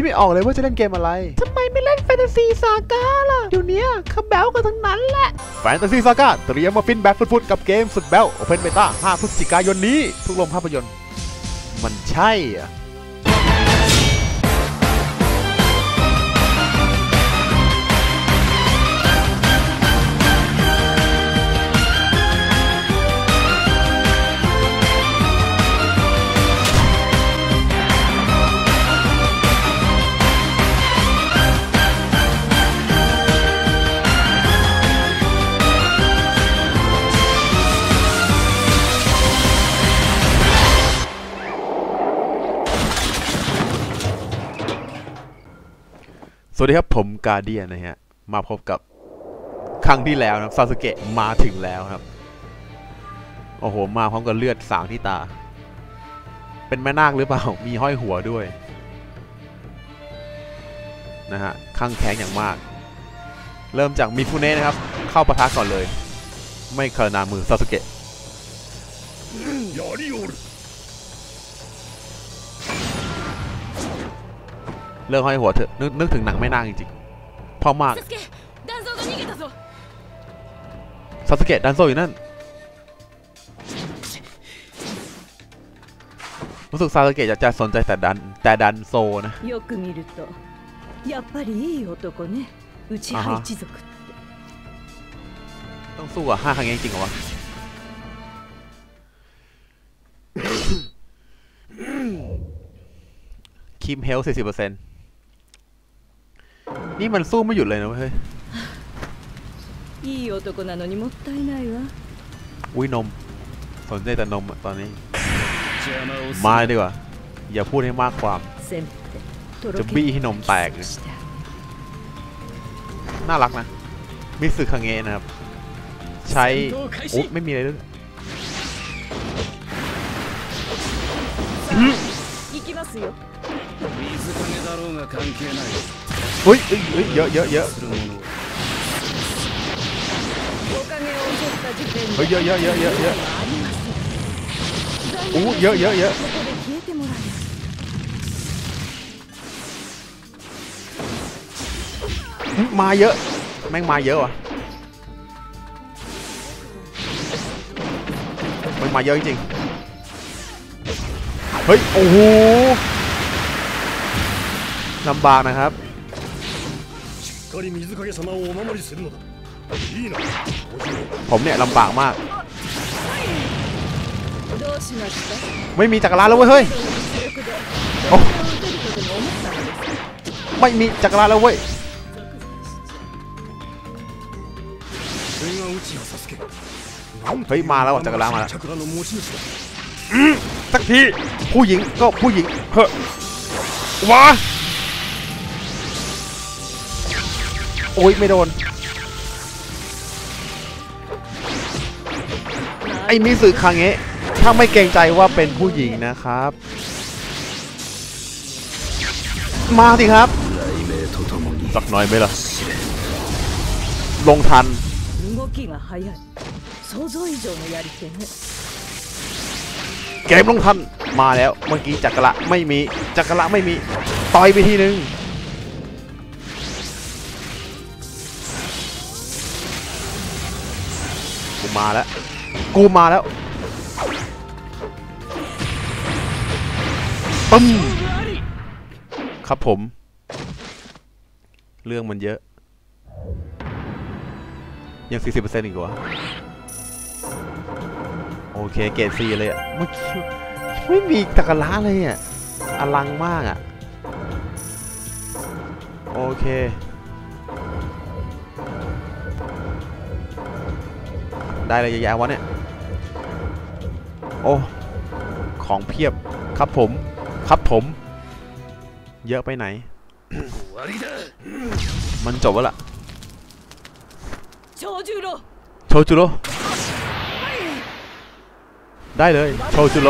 ดไม่ออกเลยว่าจะเล่นเกมอะไรทำไมไม่เล่นแฟนตาซีซาก้าล่ะเดี๋ยวเนี้ยเขาแบลกันทั้งนั้นแหละ แฟนตาซีซาก้าเตรียมมาฟินแบบฟุดๆกับเกมสุดแบ๊ว Open Beta 5พฤศจิกายนนี้ ทุกโรงภาพยนตร์ มันใช่เหรอะ วัสดีครับผมกาเดียนนะฮะ มาพบกับครั้งที่แล้วนะซาสึเกะมาถึงแล้วครับ โอ้โห มาพร้อมกับเลือดสางที่ตา เป็นแม่นาคหรือเปล่า มีห้อยหัวด้วย นะฮะข้างแข็งอย่างมาก เริ่มจากมิฟุเนะนะครับ เข้าปะทะก่อนเลย ไม่คารนามือซาสึเกะ เลิกห้อยหัวเถอะนึกนึกถึงหนังไม่นางจริงๆพอมากซาสเกะดันโซอยู่นั่นรู้สึกซาสเกะจะจะสนใจแต่ดันแต่ดันโซนะต้องสู้อะห้าครั้งจริงเหรอวะคิมเฮลสี่สิบเปอร์เซ็นต์ นี่มันสู้ไม่หยุดเลยนะเว้ย いい男なのにもったいないわ อุ้ยนม สนใจแต่นมอะตอนนี้ 邪魔をす มาดีกว่า อย่าพูดให้มากความ せめてとろ จะ け บี้ให้นมแตก キ เลย スして น่ารักนะ มิสึคังเงะนะครับ ใช้ 戦闘開 โอ้ 始 ไม่มีอะไรด้วย อุ้ยอุ้ยเยอะเยอะเยอะเฮ้ยเยอะเยอะเยอะเยอะเยอะอู้เยอะเยอะเยอะมาเยอะ แม่งมาเยอะว่ะมันมาเยอะจริงเฮ้ย โอ้โหลำบากนะครับ ผมเนี่ยลำบากมาก ไม่มีจักรราแล้วเว้ยเฮ้ยไม่มีจักรราแล้วเว้ยเฮ้ยมาแล้วจักรรามาแล้วสักทีผู้หญิงก็ผู้หญิงเฮ้ยว้า โอ้ยไม่โดน ไอ้มิสึคางเงะถ้าไม่เกรงใจว่าเป็นผู้หญิงนะครับ มาสิครับ สักหน่อยไหมล่ะ ลงทันเกมลงทัน มาแล้ว เมื่อกี้จักระไม่มี จักระไม่มี ต่อยไปทีนึง มาแล้ว กูมาแล้วปึ้มครับผม เรื่องมันเยอะ ยัง 40%อีกเหรอโอเค เกรดซีเลยอะเมื่อกี้ไม่มีตะกร้าเลยอะอลังมากอะโอเค ได้อะไรเยอะแยะวะเนี่ย โอ้ ของเพียบครับผม ครับผม เยอะไปไหน มันจบแล้วล่ะ โชจูโรโชจูโรได้เลย โชจูโร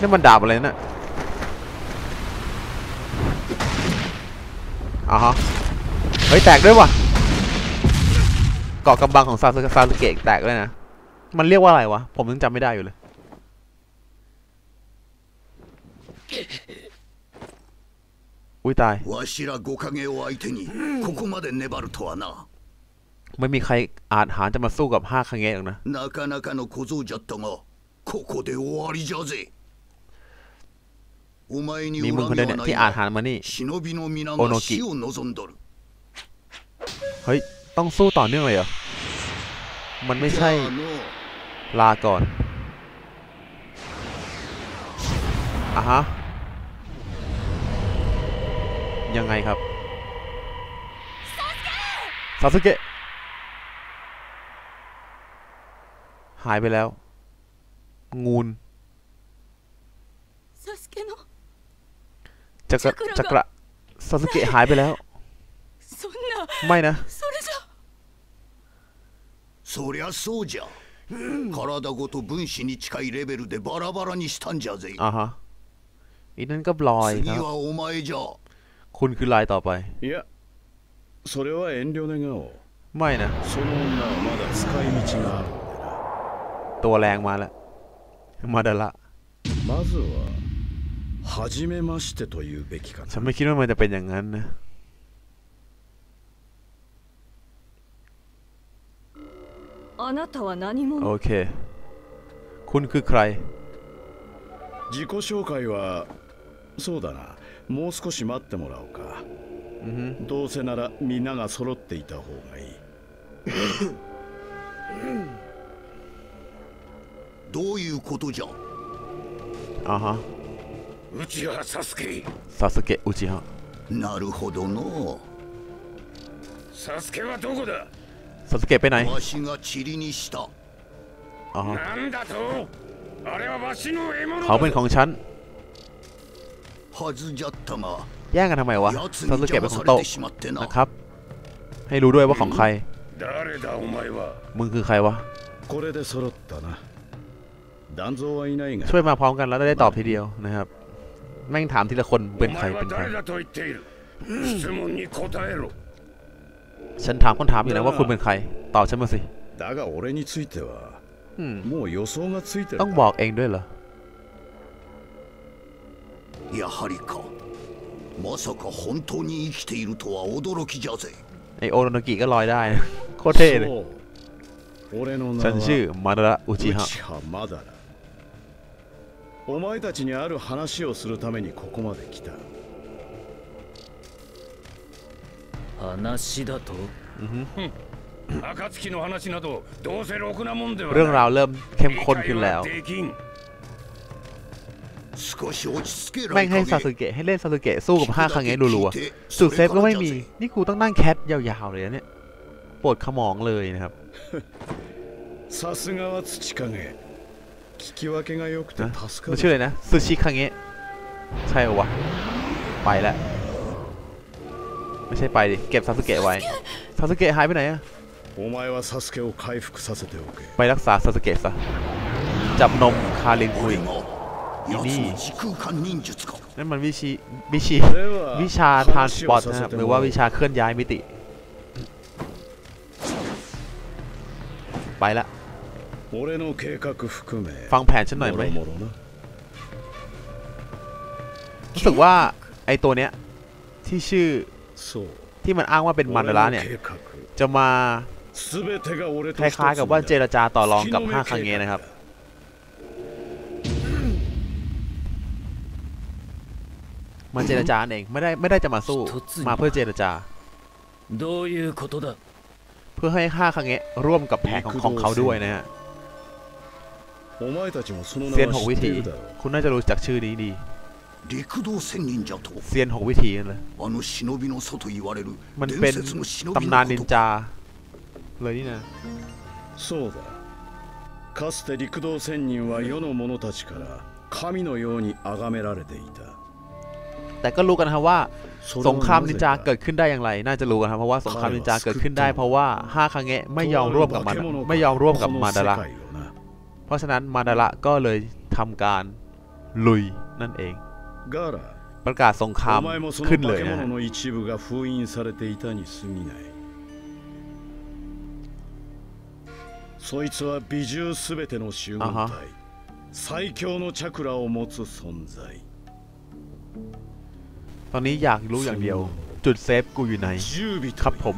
นี่มันดาบอะไรนะ่ะอะฮะ เฮ้ย แตกด้วยว่ะาะกำบังของซาซาสเกะแตกเลยนะ มันเรียกว่าอะไรวะ ผมยังจำไม่ได้อยู่เลย อุ้ยตาย ไม่มีใครอาจหารจะมาสู้กับห้าคังเงะหรอกนะ มีมึงคนเดียวเนี่ยที่อาจหารมานี่ โอโนกิ เฮ้ย ต้องสู้ต่อเนื่องเลยเหรอ มันไม่ใช่ลาก่อนอะฮะ ยังไงครับซาสึเกะหายไปแล้ว งูนจักระจักระซาสึเกะหายไปแล้ว ไม่นะ それじゃそりゃそうじゃ体ごと分子に近いレベルでバラバラにしたんじゃぜ อ่าฮะ อีนั่นก็บลอยค 次 รับ はお前じゃ คุณคือลายต่อไป いやそれは遠慮願おう ไม่นะ その女はまだ使い道があるん ตัวแรงมาแล้ว มาเดละ でなまずは初めましてというべきか ฉัน な ไม่คิดว่ามันจะเป็นอย่างนั้นนะ あなたは何者 โอเค คุณคือใคร 自己紹介はそうだなもう少し待ってもらおうか อือฮึ どうせならみんなが揃っていた方がいいどういうことじゃ อ่าฮะ 内原サスケ ซาสึเกะ อุจิฮะ なるほどのサスケはどこだ สสเกตไปไหนอ๋อเขาเป็นของฉันแย่งกันทำไมวะซาสึเกะเป็นของโตนะครับ ให้รู้ด้วยว่าของใคร มึงคือใครวะ ช่วยมาพร้อมกันแล้วได้ตอบทีเดียวนะครับ แม่งถามทีละคนเป็นใครเป็นใคร ฉันถามคนถามอยู่นะว่าคุณเป็นใคร ตอบฉันมาสิ だが俺については อืม もう予想がついてる ต้องบอกเองด้วยเหรอ やはりかまさか本当に生きているとは驚きじゃぜ ไอโอโรนกิก็ลอยได้นะ โคตรเท่เลย そう俺の名 ฉัน は ชื่อมาดาระอุจิ 内 ฮะ 葉マダラお前たちにある話をするためにここまで来た 話だと暁の話などどうせろくなもんでは เรื่องราวเริ่มเข้มข้น 理 ขึ้น 解 แล้ว はできん少し落ち着け แม่งให้ らい ซาสึเกะให้เล่นซาสึเกะสู้กับห้าครั้งเงี้รัวๆสุดเซฟก็ไม่มี นี่กูต้องนั่งแคทยาวๆเลยนะเนี่ย ปวดขมองเลยนะครับ さすがは土影聞き分けが良くて นะ 助か มัน る ชื่ออะไรนะซูชิคังเงะใช่เหรอวะ ไปแล้ว ไม่ใช่ไปดิ เก็บซาสึเกะไว้ ซาสึเกะหายไปไหนอะไปรักษาซาสึเกะซะ จับนมคาเรนคุยอีนี่นั่นมันวิชีวิชีวิชาทานสปอร์ตนะครับ หรือว่าวิชาเคลื่อนย้ายมิติ ไปละ ฟังแผนฉันหน่อยไหมรู้สึกว่าไอตัวเนี้ยที่ชื่อ ที่มันอ้างว่าเป็นมันดาระเนี่ย จะมาคล้ายๆกับว่าเจรจาต่อรองกับห้าคังเงนะครับ มาเจรจาเองไม่ได้ไม่ได้จะมาสู้มาเพื่อเจรจาเพื่อให้ห้าคังเงร่วมกับแผนของของเขาด้วยนะฮะเซียนหกวิธีคุณน่าจะรู้จักชื่อนี้ดี 陸道仙人じゃと เซียนหกวิธีนั่นเลย あの忍びの祖と言われる มัน 伝 เป็น 説の忍び ตำนาน の นิ こ น と จา เลยนี่นะ そうだかつて陸道仙人は世の者たちから神のように崇められていた แต่ก็รู้กันนะครับว่า それ ส は งคราม な นิ ぜ นจา か เกิดขึ้นได้อย่างไร น่าจะรู้กันครับเพราะว่าสงครามนินจาเกิดขึ้นได้ เพราะว่าห้าครั้งเงไม่ยอมร่วมกับมันไม่ยอมร่วมกับมาดาระ この世界をな เพราะฉะนั้นมาดาระก็เลยทำการลุยนั่นเอง ガーラ ประกาศสงคราม お前もその ขึ้น 化 เลย け นะฮะ 物の一部が封印されていたに過ぎないそいつは美獣すべての集合あは体最強のチャクラを持つ存在 ตอนนี้อยากรู้อย่างเดียว จุดเซฟกูอยู่ไหน 十尾 ครับผม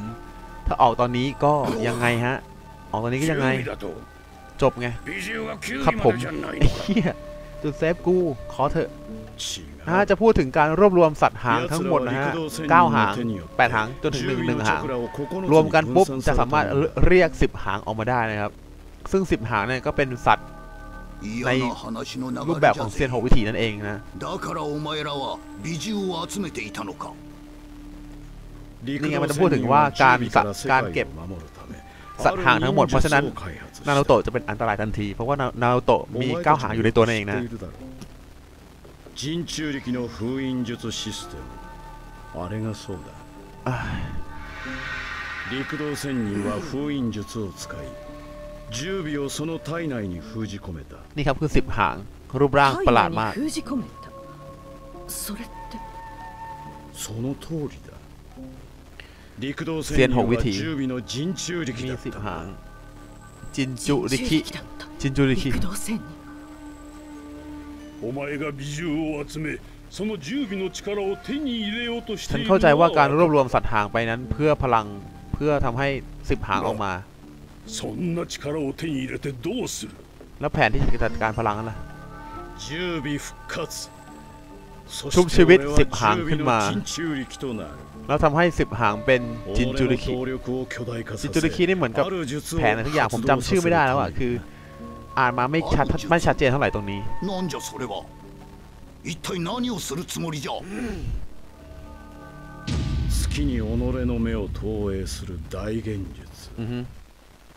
ถ้าออกตอนนี้ก็ยังไงฮะ ออกตอนนี้ก็ยังไง 10位だと จบไง 美獣は9 ครับ 位 ผ ま ม でじゃない ไอ้ のか เหี้ย จุดเซฟกูขอเถอะนะจะพูดถึงการรวบรวมสัตว์หางทั้งหมดนะฮะ9หาง 8 หาง จนถึง 1 1 หาง รวมกันปุ๊บ จะสามารถเรียก 10 หางออกมาได้นะครับ ซึ่ง 10 หางเนี่ยก็เป็นสัตว์ในรูปแบบของเซียนหกวิถีนั่นเองนะนี่ไงมันจะพูดถึงว่าการการเก็บ สัตว์หางทั้งหมดเพราะฉะนั้น นารูโตะจะเป็นอันตรายทันที เพราะว่านานารูโตะมี 9 หางอยู่ในตัวนั่นเองนะ 人中力の封印術システムあれがそうだ陸道仙人は封印術を使い10尾をその体内に封じ込めた นี่ครับคือ 10 หาง รูปร่างประหลาดมาก 体内に封じ込めたそれってその通りだ 陸道仙仙人は北วิถี 10尾の人中力 มี だった 10 หาง จินจุริคิ だった จินจุริคิ 陸道仙人お前が美獣を集めその十尾の力を手に入れようとして ฉั い น る เข้าใจว่าการรวบ の รวมสัตว์หางไปนั้น เพื่อพลังเพื่อทำให้ 10 หางออกมา そんな力を手に入れてどうする แล้วแผนที่จะจัดการพลังนั่นล่ะ 10尾復活そ ชุบชี して วิต 俺は10หางขึ้น 10尾 มา の人中力となる แล้วทำให้ 10 หางเป็นจินจุริ 己 คิ の動力を巨大化 จิน さ จุริคิ せ นี่เหมือนกับ ある術を แผนอะไรทุกอย่างผมจำชื่อไม่ได้แล้วอ่ะ คือ อ่านมาไม่ชัดไม่ชัดเจนเท่าไหร่ตรงนี้ なんじゃそれは一体何をするつもりじゃ月に己の目を投影する大現術 อือฮึ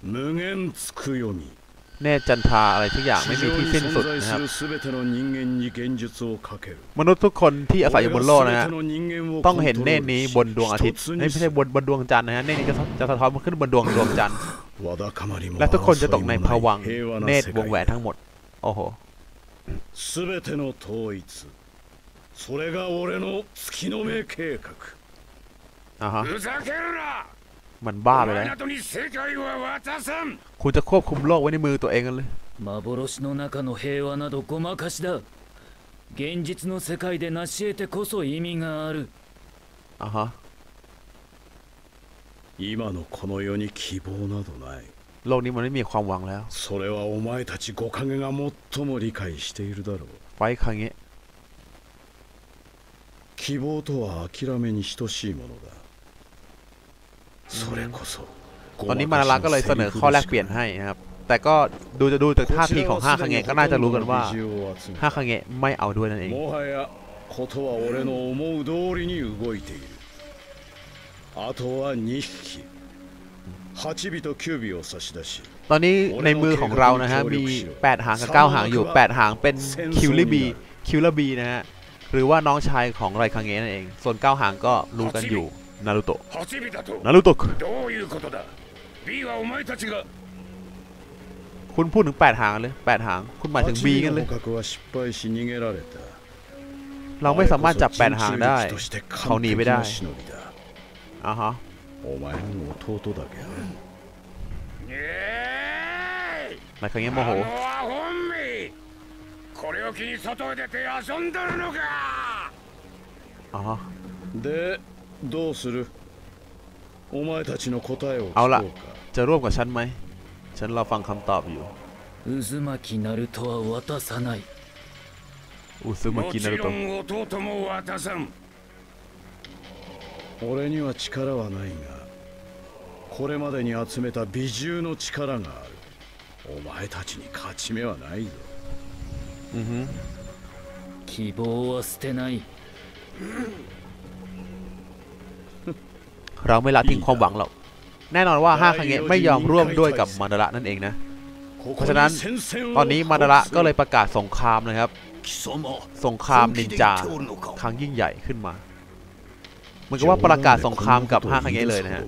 無限つく読み แนจันทาอะไรทุกอย่างไม่มีที่สิ้นสุดนะครับ มนุษย์ทุกคนที่อาศัยอยู่บนโลกนะฮะต้องเห็นเน่นี้บนดวงอาทิตย์ไม่ใช่บนบนดวงจันทร์นะฮะเน่นี้จะจะสะท้อนขึ้นบนดวงดวงจันทร์และทุกคนจะตกในภวังเนตวงแหวนทั้งหมด โอ้โหอ่าฮะ มันบ้า お ไปแล้ 前 ว などに世界は渡さん คุณจะควบคุมโลกไว้ในมือตัวเองกันเลย 幻の中の平和などごまかしだ現実の世界で成し得てこそ意味がある อ่าฮะ 今のこの世に希望などない โลกนี้มันไม่มีความหวังแล้ว それはお前たち五影が最も理解しているだろう ไว้ครั้งนี้ 希望とは諦めに等しいものだそれこそ ตอนนี้มานาระก็เลยเสนอข้อแลกเปลี่ยนให้นะครับ แต่ก็ดูจะดูจากท่าทีของห้าคังเงะก็น่าจะรู้กันว่าห้าคังเงะไม่เอาด้วยนั่นเองตอนนี้ในมือของเรานะฮะมี 8 หางกับ 9 หางอยู่ 8 หางเป็นคิวลีบีคิวลบีนะฮะ หรือว่าน้องชายของไรคังเงะนั่นเอง ส่วน 9 หางก็รู้กันอยู่ นารูโตะ 8尾だと นารูโตะ どういうことだ B はお前たちが คุณพูดถึง 8 หางเลย 8 หาง คุณหมายถึง B กันเลย 8尾の捕獲は失敗し逃げられた เราไม่สามารถจับ 8 หางได้ として เขาหนีไม่ได้ 完璧な忍びだ อ่าฮะ お前の弟だけどえーい ไรคังเงะโมโห あのアホ ンめこれを機に外へ出て遊んでるのか อ๋อ でどうするお前たちの答えを聞こเอา う ล่ะ か จะร่วมกับฉันไหม ฉันรอฟังคำตอบอยู่ 渦巻きナルトは渡さない อุซึมา も กินารู ちろ โตะ ん弟も渡さん俺には力はないがこれまでに集めた美獣の力があるお前たちに勝ち目はないぞ อือฮึ 希望は捨てない เราไม่ละทิ้งความหวังหรอกแน่นอนว่าห้าครั้งเงะไม่ยอมร่วมด้วยกับมาดาระนั่นเองนะเพราะฉะนั้นตอนนี้มาดาระก็เลยประกาศสงครามนะครับสงครามนินจาครั้งยิ่งใหญ่ขึ้นมาเหมือนกับว่าประกาศสงครามกับห้าครั้งเงะเลยนะฮะ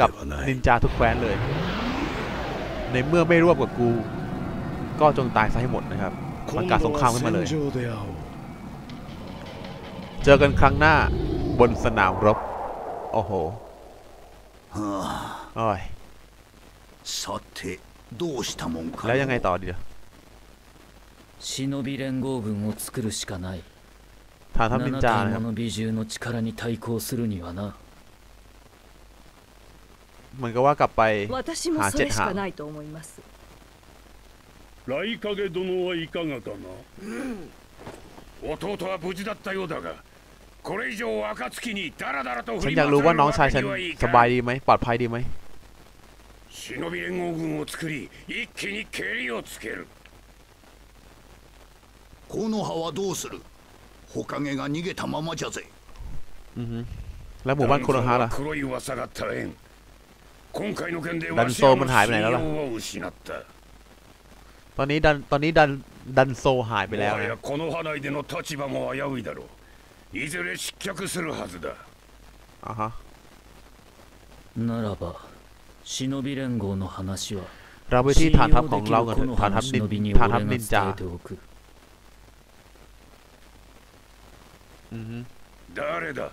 กับนินจาทุกแคว้นเลย ในเมื่อไม่ร่วมกับกู ก็จงตายซะให้หมดนะครับประกาศสงครามขึ้นมาเลย เจอกันครั้งหน้าบนสนามรบ โอ้โห อ้ย さてどうしたもんか แล้วยังไงต่อดีล่ะ 忍び連合軍を作るしかない ท ฐานทัพนิน 7 จานะครับ 体もの美獣の力に対抗するにはな เหมือนกับว่ากลับไป 私もそれしかないと思います雷影殿はいかがかな弟は無事だったようだが ฉั 振 น り อยาก 回 รู้ さ ว่า れ น้ る อง わ ชาย け ฉัน にはい ส か บาย ん ดีไหมปลอดภัยดีไหม 忍び連合軍を作り一気に蹴りをつけるこの葉はどうする火影が逃げたままじゃぜ อือฮึแล้วหมู่บ้านโคโนฮะล่ะ 黒い噂が絶えん今回の件でダンソーも入らないแล้วล่ะ 信用を失った ตอนนี้ดันตอนนี้ดันดันโซหายไป も แล้ว は นะ いだろういずれ失脚するはずだ อ่าฮะ ならば忍び連合の話は เราไปที่ 信 ฐานทัพ 用 ขอ で ง き เรา る กัน こ เถ の อะฐานทัพ 話 นิน 忍びに ฐาน 俺 ทัพ が นินจา 伝えておく อือฮึ 誰だ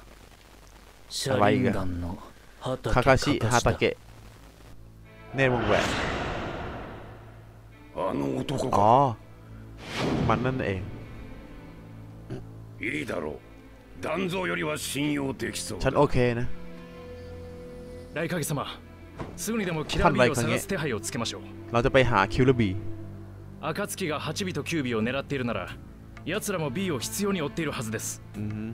シャリンガンの畑 คาคาชิ カ ฮา カ ตา シだ เกะเนตรวงแหวน あの男 อ๋อ か มันนั่นเอง いいだろう 断蔵よりは信用できそう ฉัน だ โอเคนะ 雷影様すぐにでもキラー B を探す手配をつけましょう เราจะไปหาคิวเลบี 暁が8尾と9尾を狙っているなら奴らも B を必要に追っているはずです อือฮึ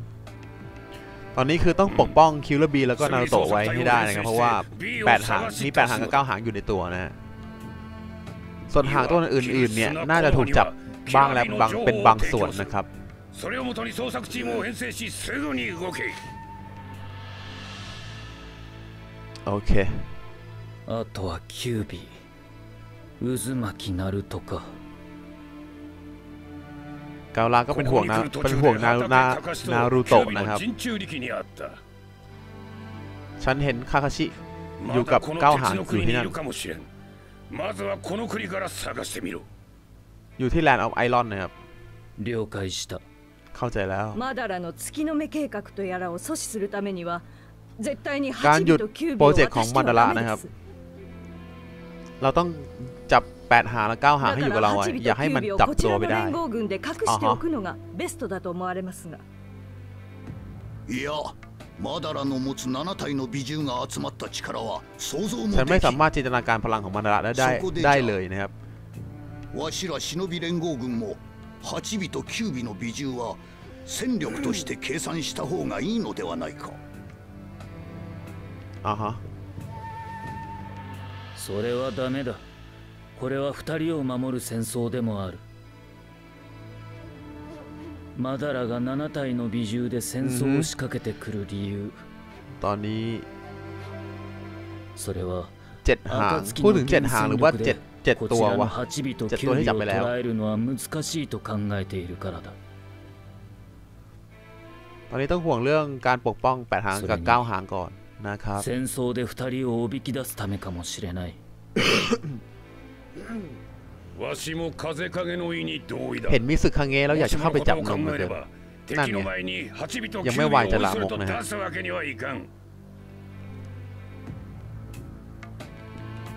ตอนนี้คือต้องปกป้องคิวเลบีแล้วก็นารูโตะไว้ให้ได้นะครับ เพราะว่าแปดหางมีแปดหางกับเก้าหางอยู่ในตัวนะฮะส่วนหางตัวอื่นๆเนี่ย น่าจะถูกจับบ้างแล้วบางเป็นบางส่วนนะครับ それをもとに捜索チームを編成しすぐに動け โอเค あとは9尾渦巻きナルトか กาลาก็เป็นห่วงนะเป็นห่วงนานานารูโตะนะครับ 陣中力にあった ฉันเห็นคาคาชิ まอยู่กับ だこの เก้า 鉄 หาง の อยู่ 国に ที่ い นั่น るかもしれんまずはこの国から探してみろ อยู่ที่แลนด์ออฟไอรอนนะครับ 了解した เข้าใจแล้ว マダラの月の目計画とやらを阻止するためには絶対にการ8หยุด 尾と9 โปร 尾を เจกต์ของ 渡して มันดา は ระ ダメ นะค で รับ す เราต้องจับแปดหางและเก้าหางให้อยู่ だ กับ から เราไว้ 8尾 อย่าให้ と มัน 9尾を จับ こち ตัว ら ไม่ の ได้ 連合軍で隠しておくのがベストだと思われますがいやマダラの持つ7体の美獣が集まった力は想像も ฉันไม่ でき สามารถจินตนาการพลังของมันดาระได้ได้ そこでじゃ ได้เลยนะครับ わしら忍び連合軍も 8尾と9尾の美獣は戦力として計算した方がいいのではないか อ่าฮะ それはダメだこれは二人を守る戦争でもあるマダラが7体の美獣で戦争を仕掛けてくる理由 ตอนนี้ それは เจ็ดหางพูดถึงเจ็ดหางหรือว่าเจ็ด เจ็ด こ ตั ち ว らの วะ 8尾とじゃあどれ9じゃあ尾を捉えるのは難しいと考えているからだ ตอนนี้ต้องห่วงเรื่องการปกป้องแปดหางกับเก้าหางก่อนนะครับ 戦争で二人をおびき出すためかもしれないわしも風影の意に同意だ เห็นมิสึคังเงะแล้วอยากจะเข้าไปจับนมเหลือเกิน 敵の前に8尾とยังไม่ 9尾をไหวจะ 追い ลา す ม る ก と นะฮะ 出すわけにはいかん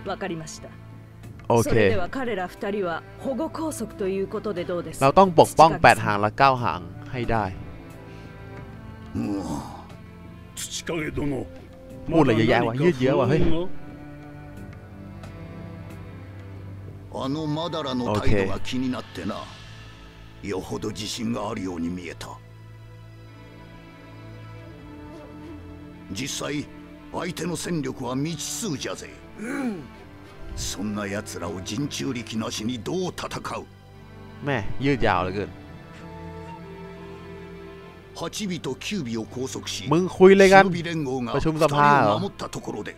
わかりました โอ そ เค れでは彼ら2人は保護拘束ということでどうですか เราต้องปกป้อง 土 แป 方 ด さん หางและเก้าหางให้ได้ 土影殿 พูดอะไรเยอะแยะวะยืดเยื้อวะเฮ้ย あのマダラの態度が気になってな、よほど自信があるように見えた実際相手の戦力は未知数じゃぜ、 そんな奴らを陣中力なしにどう戦う แม่ยืดยาวเหลือเกิน 8尾と9尾を拘束し มึงคุยเลยกัน 忍び連合が ประชุ 2 มสภาเหรอ 人を守ったところで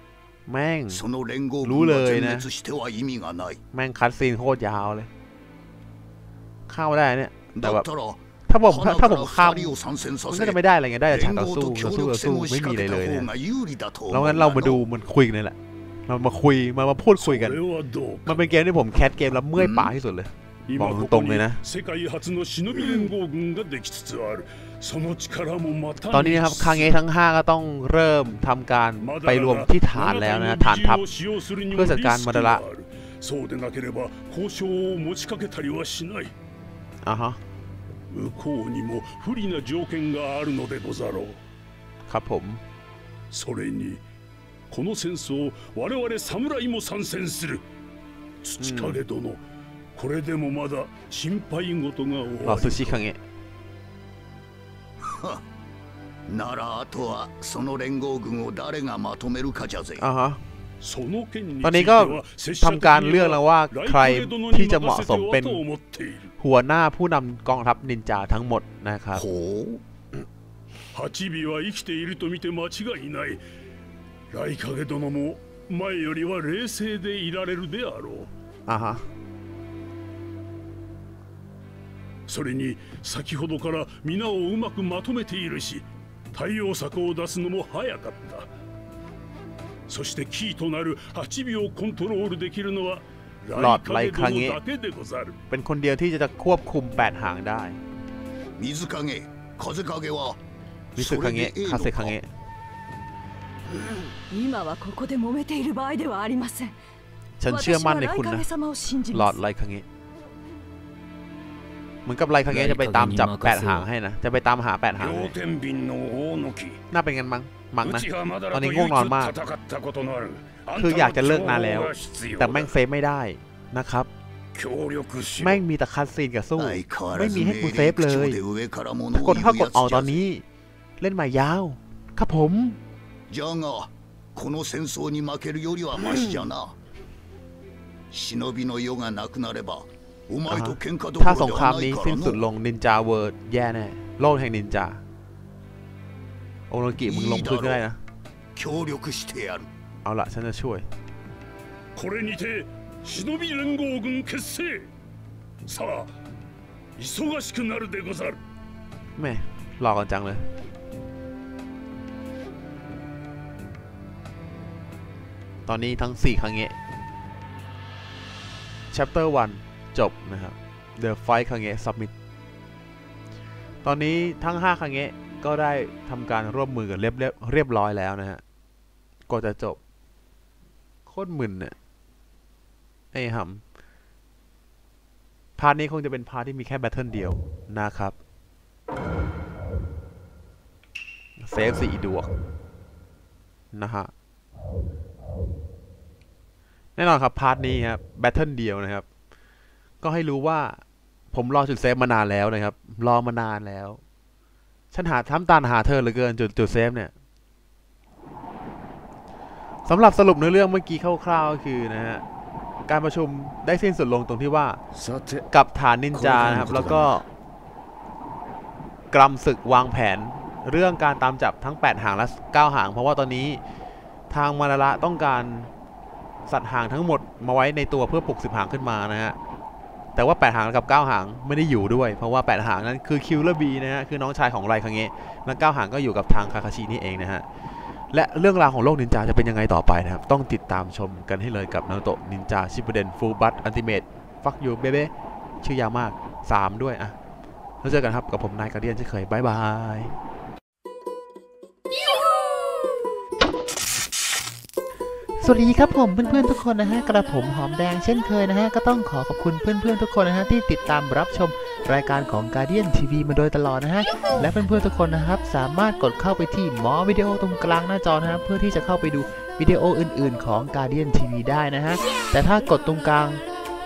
แม่ง その連合รู้ 軍 เล が ย 全 นะ 滅しては意味がない แม่งคัดซีนโคตรยาวเลย เข้าได้เนี่ย แต่ だ แบบ ったら ถ้าผม 花 ถ้า か ผ ら มข้าม 2人を参戦さ มัน せ ก็จะไม่ได้อะไรไงได้แต่ฉาก 連 ต่อ 合 สู้ と ต่อ 協 สู้ 力 ต่อสู้ 戦を ไม่ 仕 มี 掛 อะไร けた เลยเนี่ย 方が有利だと思う แล้วงั้นเรามาดูมันคุยกันเลยแหละ เรามาคุยมามาพูดคุยกัน それはどう มันเป็นเกมที่ผมแคสเกมแล้วเมื่อยปากที่สุดเลย 今บอก こ ตร こ งๆ に เลยนะ 世界初の忍び連合軍ができつつあるその力もまた ตอนนี้นะครับคางเงะทั้ง 5 ก็ต้องเริ่มทำการไปรวมที่ฐานแล้วนะฐานทัพ เพื่อจัดการมาดาระ そうでなければ交渉を持ちかけたりはしない อ่ะฮะ 向こうにも不利な条件があるのでござろう ครับผม それに この戦争我々侍も参戦する土影殿、これでもまだ心配事が รอ 終 ซู わ ชิคังเงะ ならあとはその連合軍を誰がまとめるかじゃぜ อ่าฮะ その件につ ตอน い นี้ て ก็ は拙者 ทำการเลือกแล้วว่า ライ ใคร トレ殿 ที่ に จะเหมาะ 任せ ส て มเป็น はと思っている หัวหน้าผู้นำกองทัพนินจาทั้งหมดนะครับ ほう八尾は生きていると見て間違いない 雷影殿も前よりは冷静でいられるであろう。あはそれに先ほどから皆をうまくまとめているし対応策を出すのも早かった。そしてキーとなる8秒コントロールできるのはหลอดไลคางเงะเป็นคนเดียวที่จะควบคุม8หางได้。มิซุคางเงะคาเซคงเงะはมิซุคงเงะคาเซคงเงะ 今はここで揉めている場合ではありません ฉันเชื่อมั่นใน 私は คุณ 雷 นะ 影様を信じ หลอ ま ด す ไลคังเงะเหมือนกับไลคังเงะจะไปตามจับแปดหางให้นะ จะไปตามหาแปดหางให้ 両天秤の大野木 น่าเป็นกันมั้งมั้ง う นะ ちはまだ ตอน ら นี้ と ง่วง 唯 นอน 一 มาก 戦ったことのあるあん คืออยากจะ た เลิ の ก 情 นาน 報 แล้ว が必要 แต่ だ แม่งเซฟไม่ได้นะครับ 協力しろ แม่งมีแต่คัดซีนกับสู้ 相変わ ไม่ らず มีให้กู 命 เซ 令 ฟเล 口調 ย で上から物 ถ้าก を ด 言 ถ้าก う ดออก やつ ตอน じゃぜ นี้ เล่นมายาว ครับผม じゃがこの戦争に負けるよりはマシじゃな忍びの世がなくなればお前と喧嘩どこ ถ้า ろ ส で งคราม はない นี้ か สิ้ ら นสุดล の งนินจาเวิร์ดแย่แน่ โลกแห่งนินจา โอโนกิมึงลงพื้นก็ได้นะ 協力してやる เอาละฉันจะช่วย これにて忍び連合軍結成さあ忙しくなるでござる แม่หลอกกันจังเลย ตอนนี้ทั้ง 4 ครั้งเงะ chapter 1 จบนะครับ The Fight ครั้งเงะ Submit ตอนนี้ทั้ง 5 ครั้งเงะก็ได้ทำการร่วมมือกันเรียบเรียบเรียบร้อยแล้วนะฮะก็จะจบ โคตรมึนเนี่ยไอ้หำพาร์ทนี้คงจะเป็นพาร์ทที่มีแค่แบทเทิลเดียวนะครับเซฟสี่ดวงนะฮะ แน่นอนครับพาร์ทนี้ครับแบทเทิลเดียวนะครับ ก็ให้รู้ว่าผมรอจุดเซฟมานานแล้วนะครับ รอมานานแล้ว ฉันหาทำตานหาเธอเหลือเกินจุดจุดเซฟเนี่ยสำหรับสรุปเนื้อเรื่องเมื่อกี้คร่าวๆก็คือนะฮะการประชุมได้สิ้นสุดลงตรงที่ว่ากับฐานนินจานะครับ แล้วก็กรำศึกวางแผนเรื่องการตามจับทั้ง 8 หางและ 9 หาง เพราะว่าตอนนี้ทางมาราระต้องการ สัตว์หางทั้งหมดมาไว้ในตัวเพื่อปลุก10หางขึ้นมานะฮะแต่ว่า 8 หางกับ 9 หางไม่ได้อยู่ด้วย เพราะว่า 8 หางนั้นคือคิวเลอร์บีนะฮะคือน้องชายของไรคังเงะและ9หางก็อยู่กับทางคาคาชินี่เองนะฮะและเรื่องราวของโลกนินจาจะเป็นยังไงต่อไปนะครับ ต้องติดตามชมกันให้เลยกับนาโตะนินจาชิปเดนฟูบัตอันติเมตฟักยูเบเบ้ชื่อยาวมาก 3 ด้วยอะแล้วเจอกันครับกับผมนายกาเดียนเช่นเคยบายบาย สวัสดีครับผมเพื่อนๆทุกคนนะฮะกระผมหอมแดงเช่นเคยนะฮะก็ต้องขอขอบคุณเพื่อนๆทุกคนนะฮะที่ติดตามรับชมรายการของ Guardian TV มาโดยตลอดนะฮะและเพื่อนๆทุกคนนะครับสามารถกดเข้าไปที่หมอวิดีโอตรงกลางหน้าจอนะครับเพื่อที่จะเข้าไปดูวิดีโออื่นๆของ Guardian TV ได้นะฮะแต่ถ้ากดตรงกลาง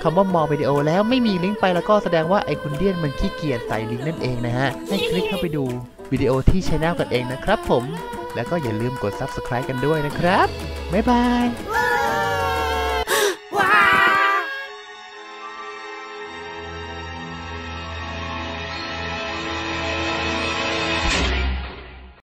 คำว่ามอวิดีโอแล้วไม่มีลิงก์ไปแล้วก็แสดงว่าไอคุณเดียนมันขี้เกียจใส่ลิงก์นั่นเองนะฮะให้คลิกเข้าไปดูวิดีโอที่ช anel กันเองนะครับผม แล้วก็อย่าลืมกด subscribe กันด้วยนะครับ บ๊ายบาย